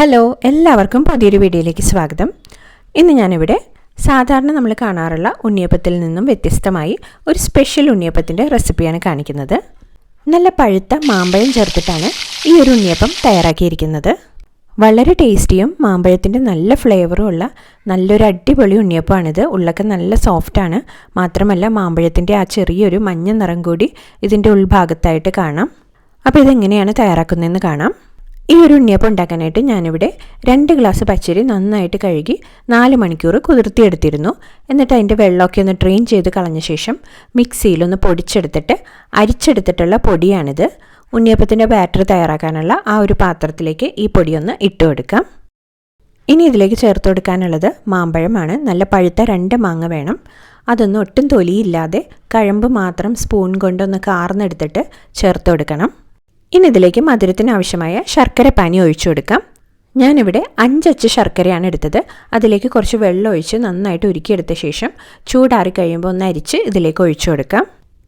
Hello എല്ലാവർക്കും പുതിയൊരു വീഡിയോയിലേക്ക് സ്വാഗതം. ഇന്ന് ഞാനിവിടെ സാധാരണ നമ്മൾ കാണാറുള്ള ഉണ്ണിയപ്പത്തിൽ നിന്നും വ്യത്യസ്തമായി ഒരു സ്പെഷ്യൽ ഉണ്ണിയപ്പത്തിന്റെ റെസിപ്പിയാണ് കാണിക്കുന്നത്. നല്ല പഴുത്ത മാമ്പഴം ചേർത്തിട്ടാണ് ഈ ഒരു ഉണ്ണിയപ്പം തയ്യാറാക്കിയിരിക്കുന്നത്. വളരെ ടേസ്റ്റിയും മാമ്പഴത്തിന്റെ നല്ല ഫ്ലേവറും ഉള്ള നല്ലൊരു അടിപൊളി ഉണ്ണിയപ്പമാണിത്. ഉള്ളൊക്കെ നല്ല സോഫ്റ്റാണ് മാത്രമല്ല മാമ്പഴത്തിന്റെ ആ ചെറിയൊരു മഞ്ഞ നിറം കൂടി ഇതിന്റെ ഉൾഭാഗത്തായിട്ട് കാണാം. അപ്പോൾ ഇതെങ്ങനെയാണ് തയ്യാറാക്കുന്നതെന്ന് കാണാം. ഈ ഒരു ഉണ്ണിയപ്പം ഉണ്ടാക്കാനായിട്ട് ഞാനിവിടെ രണ്ട് ഗ്ലാസ് പച്ചരി നന്നായിട്ട് കഴുകി നാല് മണിക്കൂർ കുതിർത്തിയെടുത്തിരുന്നു. എന്നിട്ട് അതിന്റെ വെള്ളമൊക്കെ ഒന്ന് ഡ്രെയിൻ ചെയ്ത് കളഞ്ഞ ശേഷം മിക്സിയിലൊന്ന് പൊടിച്ചെടുത്തിട്ട് അരിച്ചെടുത്തിട്ടുള്ള പൊടിയാണിത്. ഉണ്ണിയപ്പത്തിന്റെ ബാറ്റർ തയ്യാറാക്കാനുള്ള ആ ഒരു പാത്രത്തിലേക്ക് ഈ പൊടിയൊന്ന് ഇട്ട് കൊടുക്കാം. ഇനി ഇതിലേക്ക് ചേർത്ത് കൊടുക്കാനുള്ളത് മാമ്പഴമാണ്. നല്ല പഴുത്ത രണ്ട് മാങ്ങ വേണം. അതൊന്നും ഒട്ടും തൊലിയില്ലാതെ കഴമ്പ് മാത്രം സ്പൂൺ കൊണ്ടൊന്ന് കാർന്നെടുത്തിട്ട് ചേർത്ത് കൊടുക്കണം. ഇനി ഇതിലേക്ക് മധുരത്തിന് ആവശ്യമായ ശർക്കര പാനി ഒഴിച്ചു കൊടുക്കാം. ഞാനിവിടെ അഞ്ചച്ച് ശർക്കരയാണ് എടുത്തത്. അതിലേക്ക് കുറച്ച് വെള്ളം ഒഴിച്ച് നന്നായിട്ട് ഉരുക്കിയെടുത്ത ശേഷം ചൂടാറി കഴിയുമ്പോൾ ഒന്ന് അരിച്ച് ഇതിലേക്ക് ഒഴിച്ചു കൊടുക്കാം.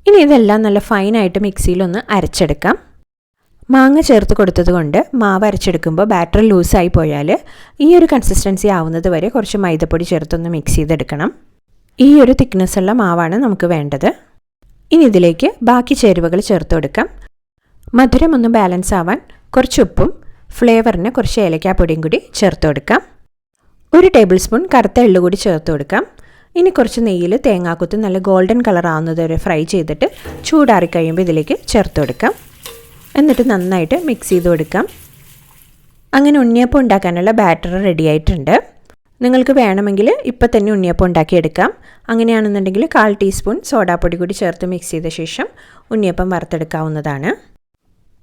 ഇനി ഇതെല്ലാം നല്ല ഫൈനായിട്ട് മിക്സിയിലൊന്ന് അരച്ചെടുക്കാം. മാങ്ങ ചേർത്ത് കൊടുത്തത് കൊണ്ട് മാവ് അരച്ചെടുക്കുമ്പോൾ ബാറ്റർ ലൂസായി പോയാൽ ഈ ഒരു കൺസിസ്റ്റൻസി ആവുന്നത് വരെ കുറച്ച് മൈദപ്പൊടി ചേർത്തൊന്ന് മിക്സ് ചെയ്തെടുക്കണം. ഈ ഒരു തിക്നെസ്സുള്ള മാവാണ് നമുക്ക് വേണ്ടത്. ഇനി ഇതിലേക്ക് ബാക്കി ചേരുവകൾ ചേർത്ത് കൊടുക്കാം. മധുരം ഒന്ന് ബാലൻസ് ആവാൻ കുറച്ച് ഉപ്പും ഫ്ലേവറിന് കുറച്ച് ഏലക്കാപ്പൊടിയും കൂടി ചേർത്ത് കൊടുക്കാം. ഒരു ടേബിൾ സ്പൂൺ കറുത്ത എള്ളു കൂടി ചേർത്ത് കൊടുക്കാം. ഇനി കുറച്ച് നെയ്യിൽ തേങ്ങാക്കുത്ത് നല്ല ഗോൾഡൻ കളർ ആവുന്നത് വരെ ഫ്രൈ ചെയ്തിട്ട് ചൂടാറി കഴിയുമ്പോൾ ഇതിലേക്ക് ചേർത്ത് കൊടുക്കാം. എന്നിട്ട് നന്നായിട്ട് മിക്സ് ചെയ്ത് കൊടുക്കാം. അങ്ങനെ ഉണ്ണിയപ്പം ഉണ്ടാക്കാനുള്ള ബാറ്റർ റെഡി ആയിട്ടുണ്ട്. നിങ്ങൾക്ക് വേണമെങ്കിൽ ഇപ്പം തന്നെ ഉണ്ണിയപ്പം ഉണ്ടാക്കിയെടുക്കാം അങ്ങനെയാണെന്നുണ്ടെങ്കിൽ കാൽ ടീസ്പൂൺ സോഡാപ്പൊടി കൂടി ചേർത്ത് മിക്സ് ചെയ്ത ശേഷം ഉണ്ണിയപ്പം വറുത്തെടുക്കാവുന്നതാണ്.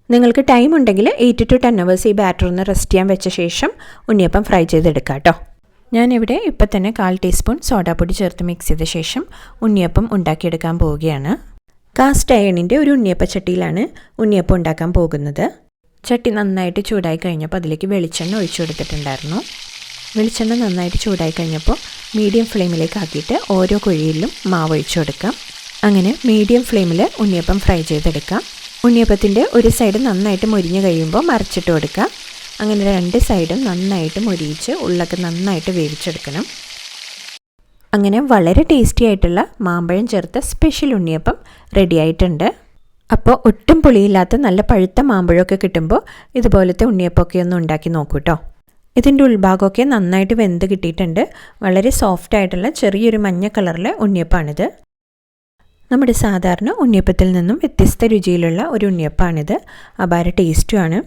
നിങ്ങൾക്ക് ടൈം ഉണ്ടെങ്കിൽ എയ്റ്റ് ടു ടെൻ അവേഴ്സ് ഈ ബാറ്റർ ഒന്ന് റെസ്റ്റ് ചെയ്യാൻ വെച്ച ശേഷം ഉണ്ണിയപ്പം ഫ്രൈ ചെയ്തെടുക്കാം കേട്ടോ ഞാനിവിടെ ഇപ്പം തന്നെ കാൽ ടീസ്പൂൺ സോഡാപ്പൊടി ചേർത്ത് മിക്സ് ചെയ്ത ശേഷം ഉണ്ണിയപ്പം ഉണ്ടാക്കിയെടുക്കാൻ പോവുകയാണ്. കാസ്റ്റ് അയണിന്റെ ഒരു ഉണ്ണിയപ്പ ചട്ടിയിലാണ് ഉണ്ണിയപ്പം ഉണ്ടാക്കാൻ പോകുന്നത്. ചട്ടി നന്നായിട്ട് ചൂടായി കഴിഞ്ഞപ്പോൾ അതിലേക്ക് വെളിച്ചെണ്ണ ഒഴിച്ചു കൊടുത്തിട്ടുണ്ടായിരുന്നു. വെളിച്ചെണ്ണ നന്നായിട്ട് ചൂടായി കഴിഞ്ഞപ്പോൾ മീഡിയം ഫ്ലെയിമിലേക്ക് ആക്കിയിട്ട് ഓരോ കുഴിയിലും മാവ് ഒഴിച്ചു കൊടുക്കാം. അങ്ങനെ മീഡിയം ഫ്ലെയിമിൽ ഉണ്ണിയപ്പം ഫ്രൈ ചെയ്തെടുക്കാം. ഉണ്ണിയപ്പത്തിന്റെ ഒരു സൈഡ് നന്നായിട്ട് മുരിഞ്ഞ് കഴിയുമ്പോൾ മറിച്ചിട്ട് കൊടുക്കുക. അങ്ങനെ രണ്ട് സൈഡും നന്നായിട്ട് മുരിയിച്ച് ഉള്ളൊക്കെ നന്നായിട്ട് വേവിച്ചെടുക്കണം. അങ്ങനെ വളരെ ടേസ്റ്റി ആയിട്ടുള്ള മാമ്പഴം ചേർത്ത സ്പെഷ്യൽ ഉണ്ണിയപ്പം റെഡി ആയിട്ടുണ്ട്. അപ്പോൾ ഒട്ടും പുളിയില്ലാത്ത നല്ല പഴുത്ത മാമ്പഴമൊക്കെ കിട്ടുമ്പോൾ ഇതുപോലത്തെ ഉണ്ണിയപ്പമൊക്കെ ഒന്ന് ഉണ്ടാക്കി നോക്കൂ കേട്ടോ ഇതിന്റെ ഉൾഭാഗമൊക്കെ നന്നായിട്ട് വെന്ത് കിട്ടിയിട്ടുണ്ട്. വളരെ സോഫ്റ്റ് ആയിട്ടുള്ള ചെറിയൊരു മഞ്ഞ കളറിലെ ഉണ്ണിയപ്പാണിത് നമ്മുടെ സാധാരണ ഉണ്ണിയപ്പത്തിൽ നിന്നും വ്യത്യസ്ത രുചിയിലുള്ള ഒരു ഉണ്ണിയപ്പാണിത്. അപാര ടേസ്റ്റുമാണ്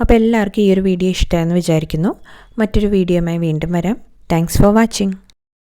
അപ്പോൾ എല്ലാവർക്കും ഈ ഒരു വീഡിയോ ഇഷ്ടമാണെന്ന് വിചാരിക്കുന്നു. മറ്റൊരു വീഡിയോയുമായി വീണ്ടും വരാം. Thanks for watching